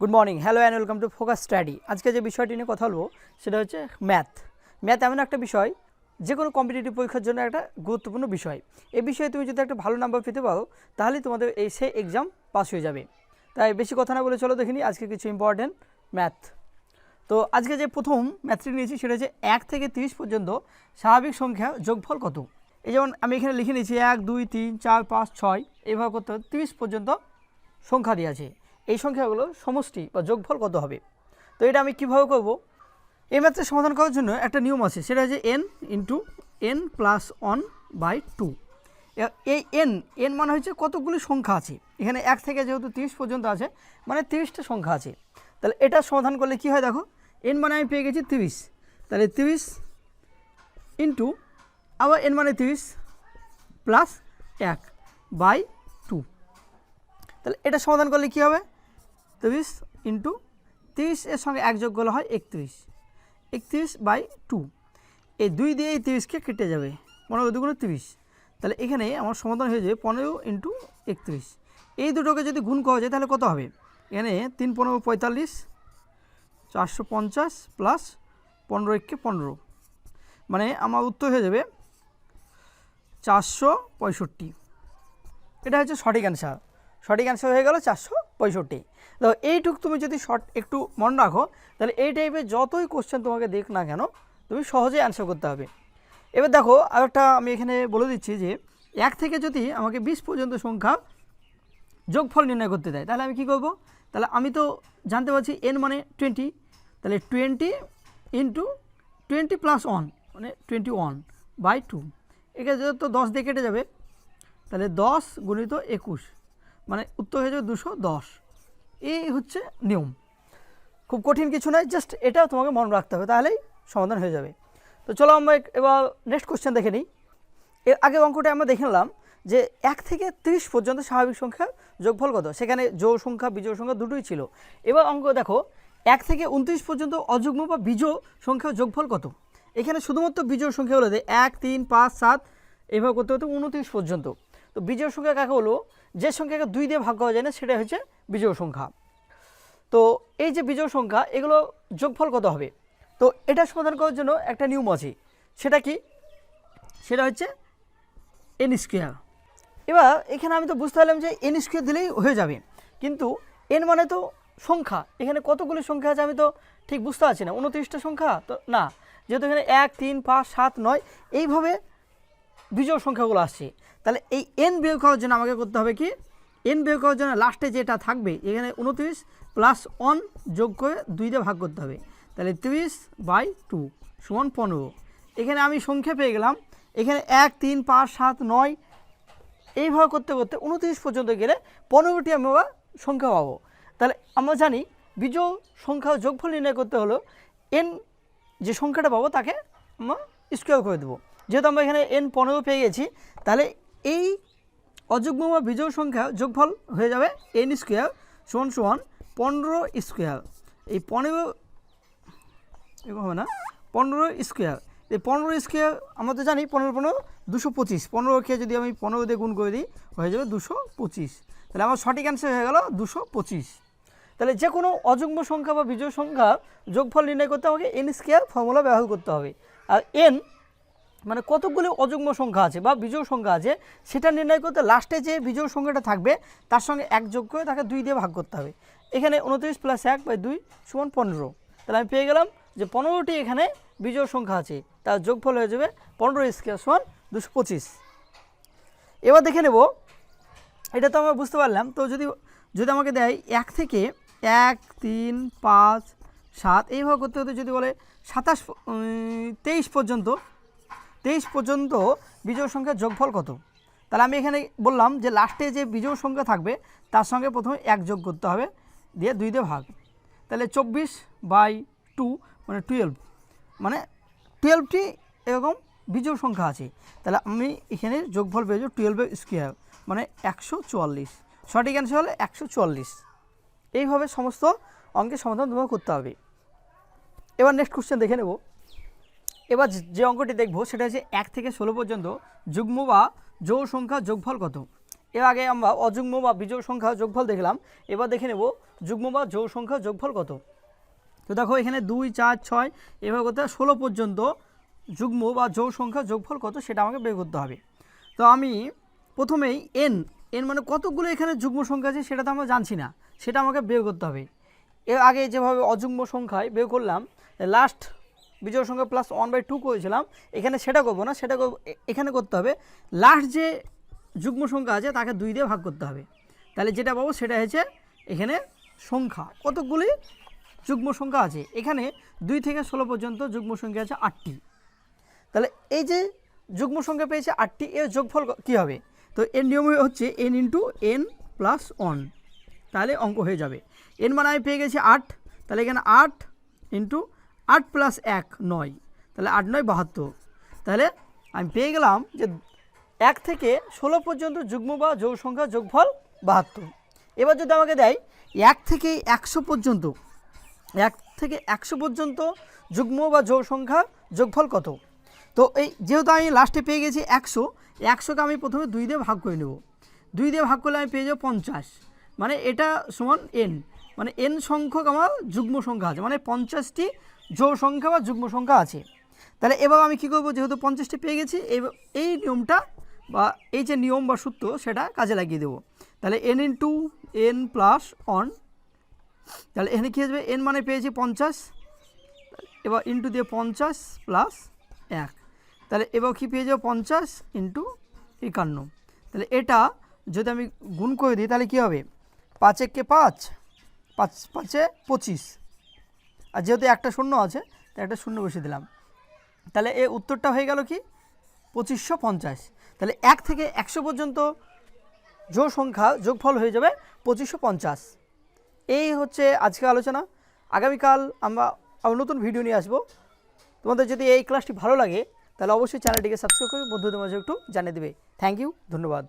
Good morning hello and welcome to focus study আজকে যে বিষয়টি নিয়ে কথা বলব, সেটা হচ্ছে ম্যাথ ম্যাথ এমন একটা বিষয়, যে কোনো কম্পিটিটিভ পরীক্ষার জন্য একটা গুরুত্বপূর্ণ বিষয়। এই বিষয়ে তুমি যদি একটা ভালো নাম্বার পেতে পারো তাহলেই তোমাদের এই সে এক্সাম পাস হয়ে যাবে। তাই বেশি কথা না বলে চলো দেখিনি আজকে কিছু ইম্পর্টেন্ট ম্যাথ তো আজকে যে প্রথম ম্যাথটি নিয়েছি, সেটা হচ্ছে এক থেকে তিরিশ পর্যন্ত স্বাভাবিক সংখ্যা যোগফল কত? এই যেমন আমি এখানে লিখে নিয়েছি এক, দুই, তিন, চার, পাঁচ, ছয়। এইভাবে করতে তিরিশ পর্যন্ত সংখ্যা দিয়ে আছে। এই সংখ্যাগুলো সমষ্টি বা যোগফল কত হবে? তো এটা আমি কীভাবে করব? এই ম্যাথের সমাধান করার জন্য একটা নিয়ম আছে, সেটা হচ্ছে n into n plus one by two এই এন এন মানে হচ্ছে কতগুলি সংখ্যা আছে? এখানে এক থেকে যেহেতু তিরিশ পর্যন্ত আছে মানে তিরিশটা সংখ্যা আছে। তাহলে এটা সমাধান করলে কি হয় দেখো এন মানে আমি পেয়ে গেছি তিরিশ। তাহলে তিরিশ ইন্টু আবার এন মানে তিরিশ প্লাস এক বাই টু তাহলে এটা সমাধান করলে কী হবে? তিরিশ ইন্টু তিরিশ এর সঙ্গে এক যোগ করলে হয় একত্রিশ। একত্রিশ বাই টু এই দুই দিয়ে এই তিরিশকে কেটে যাবে, পনেরো দুগুণে তিরিশ। তাহলে এখানে আমার সমাধান হয়ে যাবে পনেরো ইন্টু একত্রিশ। এই দুটোকে যদি গুণ করা যায় তাহলে কত হবে? এখানে তিন পনেরো পঁয়তাল্লিশ, চারশো পঞ্চাশ প্লাস পনেরো একে পনেরো। মানে আমার উত্তর হয়ে যাবে চারশো পঁয়ষট্টি। এটা হচ্ছে সঠিক অ্যান্সার সঠিক অ্যান্সার হয়ে গেল চারশো পঁয়ষট্টি। তো এইটুক তুমি যদি শর্ট একটু মনে রাখো, তাহলে এই টাইপের যতই কোশ্চেন তোমাকে দেখ না কেন, তুমি সহজেই অ্যান্সার করতে হবে। এবার দেখো, আরেকটা আমি এখানে বলে দিচ্ছি যে, এক থেকে যদি আমাকে বিশ পর্যন্ত সংখ্যা যোগফল নির্ণয় করতে দেয়, তাহলে আমি কি করব? তাহলে আমি তো জানতে পারছি এন মানে টোয়েন্টি তাহলে twenty into twenty plus one মানে টোয়েন্টি ওয়ান বাই টু এখানে তো দশ দিয়ে কেটে যাবে, তাহলে দশ গুণিত একুশ। মানে উত্তর হয়ে যাবে দুশো দশ। এই হচ্ছে নিয়ম। খুব কঠিন কিছু নয় জাস্ট এটা তোমাকে মনে রাখতে হবে, তাহলেই সমাধান হয়ে যাবে। তো চলো আমরা এবার নেক্সট কোশ্চেন দেখে নিই। এর আগে অঙ্কটা আমরা দেখে নিলাম যে এক থেকে তিরিশ পর্যন্ত স্বাভাবিক সংখ্যা যোগফল কত? সেখানে জোড় সংখ্যা, বিজোড় সংখ্যা দুটোই ছিল। এবার অঙ্ক দেখো, এক থেকে উনত্রিশ পর্যন্ত অযুগ্ম বা বিজোড় সংখ্যা যোগফল কত? এখানে শুধুমাত্র বিজোড় সংখ্যা হলো যে এক, তিন, পাঁচ, সাত, এভাবে করতে হতে উনত্রিশ পর্যন্ত। তো বিজোড় সংখ্যা কাকে হলো? যে সংখ্যাকে দুই দিয়ে ভাগ করা যায় না সেটা হচ্ছে বিজোড় সংখ্যা। তো এই যে বিজোড় সংখ্যা, এগুলো যোগফল কত হবে? তো এটা সমাধান করার জন্য একটা নিয়ম আছে। সেটা কি? সেটা হচ্ছে এন স্কোয়ার এবার এখানে আমি তো বুঝতে পারলাম যে এন স্কোয়ার দিলেই হয়ে যাবে। কিন্তু এন মানে তো সংখ্যা। এখানে কতগুলি সংখ্যা আছে আমি তো ঠিক বুঝতে পারছি না। উনত্রিশটা সংখ্যা? তো না। যেহেতু এখানে এক, তিন, পাঁচ, সাত, নয়, এইভাবে বিজোড় সংখ্যাগুলো আসছে। তাহলে এই এন বিয়োগ করার জন্য আমাকে করতে হবে কি? এন বিয়োগ করার জন্য লাস্টে যেটা থাকবে, এখানে উনত্রিশ প্লাস ওয়ান যোগ করে দুই দিয়ে ভাগ করতে হবে। তাহলে তিরিশ বাই টু সমান পনেরো। এখানে আমি সংখ্যা পেয়ে গেলাম। এখানে এক, তিন, পাঁচ, সাত, নয়, এইভাবে করতে করতে উনত্রিশ পর্যন্ত গেলে পনেরোটি আমরা সংখ্যা পাবো। তাহলে আমরা জানি বিজোড় সংখ্যা যোগফল নির্ণয় করতে হলো এন যে সংখ্যাটা পাবো তাকে আমরা স্কোয়ার করে দেবো। যেহেতু আমরা এখানে এন পনেরো পেয়ে গেছি, তাহলে এই অযুগ্ম বা বিজোড় সংখ্যা যোগফল হয়ে যাবে এন স্কোয়ার সমান সমান পনেরো স্কোয়ার এই পনেরো হবে না, পনেরো স্কোয়ার এই পনেরো স্কোয়ার আমরা তো জানি পনেরো পনেরো, দুশো পঁচিশ। পনেরোকে যদি আমি পনেরো দিয়ে গুণ করে দিই, হয়ে যাবে দুশো পঁচিশ। তাহলে আমার সঠিক অ্যান্সার হয়ে গেল দুশো পঁচিশ। তাহলে যে কোনো অযুগ্ম সংখ্যা বা বিজয় সংখ্যা যোগফল নির্ণয় করতে আমাকে এন স্কোয়ার ফর্মুলা ব্যবহার করতে হবে। আর এন মানে কতগুলো অযুগ্ম সংখ্যা আছে বা বিজোড় সংখ্যা আছে, সেটা নির্ণয় করতে লাস্টে যে বিজোড় সংখ্যাটা থাকবে, তার সঙ্গে এক যোগ করে তাকে দুই দিয়ে ভাগ করতে হবে। এখানে উনত্রিশ প্লাস এক বাই দুই সমান পনেরো। তাহলে আমি পেয়ে গেলাম যে পনেরোটি এখানে বিজোড় সংখ্যা আছে, তার যোগফল হয়ে যাবে পনেরো স্কোয়ার সমান দুশো পঁচিশ। এবার দেখে নেব, এটা তো আমরা বুঝতে পারলাম, তো যদি যদি আমাকে দেয় এক থেকে এক, তিন, পাঁচ, সাত, এইভাবে করতে করতে যদি বলে সাতাশ তেইশ পর্যন্ত তেইশ পর্যন্ত বিজোড় সংখ্যার যোগফল কত? তাহলে আমি এখানে বললাম যে লাস্টে যে বিজোড় সংখ্যা থাকবে, তার সঙ্গে প্রথমে এক যোগ করতে হবে, দিয়ে দুই দিয়ে ভাগ। তাহলে চব্বিশ বাই টু মানে টুয়েলভ মানে টুয়েলভটি এরকম বিজোড় সংখ্যা আছে। তাহলে আমি এখানে যোগফল পেয়ে যাব টুয়েলভের স্কোয়ার মানে একশো চুয়াল্লিশ। সঠিক অ্যান্সার হলো একশো চুয়াল্লিশ। এইভাবে সমস্ত অঙ্কের সমাধান তোমাকে করতে হবে। এবার নেক্সট কোশ্চেন দেখে নেব। এবার যে- যে অঙ্কটি দেখব, সেটা হচ্ছে এক থেকে ষোলো পর্যন্ত যুগ্ম বা জোড় সংখ্যা যোগফল কত? এর আগে আমরা অযুগ্ম বা বিজোড় সংখ্যা যোগফল দেখলাম, এবার দেখে নেব যুগ্ম বা জোড় সংখ্যা যোগফল কত। তো দেখো, এখানে দুই, চার, ছয়, এভাবে করতে ষোলো পর্যন্ত যুগ্ম বা জোড় সংখ্যা যোগফল কত সেটা আমাকে বের করতে হবে। তো আমি প্রথমেই এন এন মানে কতগুলো এখানে যুগ্ম সংখ্যা আছে সেটা তো আমরা জানছি না, সেটা আমাকে বের করতে হবে। এর আগে যেভাবে অযুগ্ম সংখ্যায় বের করলাম লাস্ট বিজয় সংখ্যা প্লাস ওয়ান বাই টু করেছিলাম। এখানে সেটা করব না, সেটা এখানে করতে হবে। লাস্ট যে যুগ্ম সংখ্যা আছে, তাকে দুই দিয়ে ভাগ করতে হবে। তাহলে যেটা পাবো সেটা হচ্ছে এখানে সংখ্যা। কতগুলি যুগ্ম সংখ্যা আছে? এখানে দুই থেকে ষোলো পর্যন্ত যুগ্ম সংখ্যা আছে আটটি। তাহলে এই যে যুগ্ম সংখ্যা পেয়েছে আটটি, এর যোগফল কী হবে? তো এর নিয়ম হচ্ছে n into n plus one তাহলে অঙ্ক হয়ে যাবে। এন মানে আমি পেয়ে গেছি আট। তাহলে এখানে আট ইন্টু আট প্লাস এক নয়। তাহলে আট নয় বাহাত্তর। তাহলে আমি পেয়ে গেলাম যে এক থেকে ষোলো পর্যন্ত যুগ্ম বা যোগ সংখ্যা যোগফল বাহাত্তর। এবার যদি আমাকে দেয় এক থেকে একশো পর্যন্ত, এক থেকে একশো পর্যন্ত যুগ্ম বা জোড় সংখ্যা যোগফল কত? তো এই যেহেতু আমি লাস্টে পেয়ে গেছি একশো, একশোকে আমি প্রথমে দুই দিয়ে ভাগ করে নেব। দুই দিয়ে ভাগ করলে আমি পেয়ে যাব পঞ্চাশ। মানে এটা সমান এন মানে এন সংখ্যক আমার যুগ্ম সংখ্যা আছে মানে পঞ্চাশটি জোড় সংখ্যা বা যুগ্ম সংখ্যা আছে। তাহলে এবার আমি কী করব? যেহেতু পঞ্চাশটি পেয়ে গেছি এই- নিয়মটা বা এই যে নিয়ম বা সূত্র সেটা কাজে লাগিয়ে দেবো। তাহলে n into n plus one তাহলে এখানে কী আসবে? এন মানে পেয়েছি পঞ্চাশ, এবার ইন্টু দিয়ে পঞ্চাশ প্লাস এক। তাহলে এবার কী পেয়ে যাব? পঞ্চাশ ইন্টু একান্ন। তাহলে এটা যদি আমি গুণ করে দিই, তাহলে কী হবে? পাঁচ একে পাঁচ পাঁচ, পাঁচে পঁচিশ। আর যেহেতু একটা শূন্য আছে, তাই একটা শূন্য বসে দিলাম। তাহলে এ উত্তরটা হয়ে গেল কি? পঁচিশশো পঞ্চাশ। তাহলে এক থেকে একশো পর্যন্ত জোড় সংখ্যা, যোগফল হয়ে যাবে পঁচিশশো পঞ্চাশ। এই হচ্ছে আজকে আলোচনা। আগামীকাল আমরা নতুন ভিডিও নিয়ে আসব। তোমাদের যদি এই ক্লাসটি ভালো লাগে, তাহলে অবশ্যই চ্যানেলটিকে সাবস্ক্রাইব করে বন্ধুদের মাঝে একটু জানিয়ে দেবে। থ্যাংক ইউ, ধন্যবাদ।